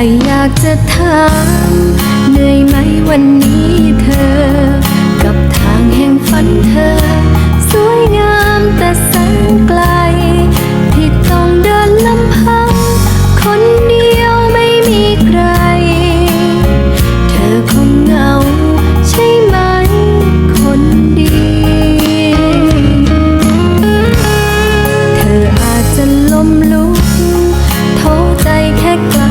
อยากจะถามเหนื่อยไหมวันนี้เธอ กับทางแห่งฝันเธอ สวยงามแต่แสนไกล ที่ต้องเดินลำพัง คนเดียวไม่มีใคร เธอคงเหงาใช่ไหมคนดี เธออาจจะล้มลุกท้อใจแค่กล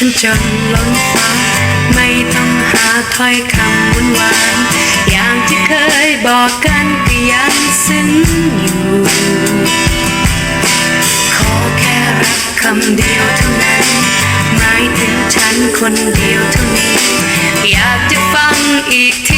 ฉันจนล้นฟ้า ไม่ต้องหาถ้อยคำวุ่นวานอย่างที่เคยบอกกันก็ยังสิ้นอยู่ ขอแค่รักคำเดียวเท่านั้นหมายถึงฉันคนเดียวเท่านี้ อยากจะฟังอีกที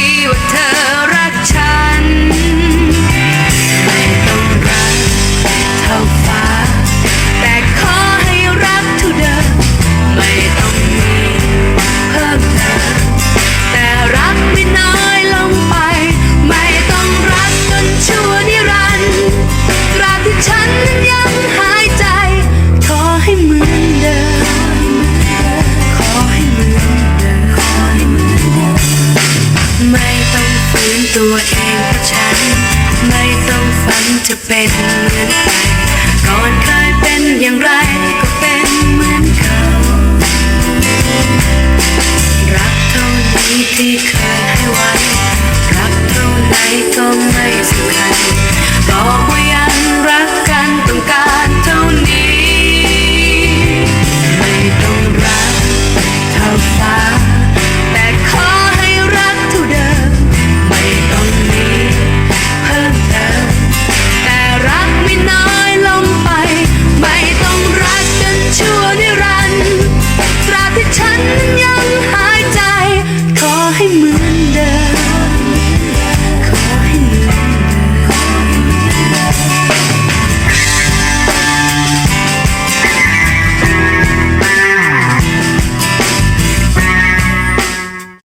ฉันนั้นยังหายใจ ขอให้เหมือนเดิม ขอให้เหมือนเดิม ขอให้เหมือนเดิม ไม่ต้องฝืนตัวเองเพราะฉัน ไม่ต้องฝันจะเป็นเหมือนใคร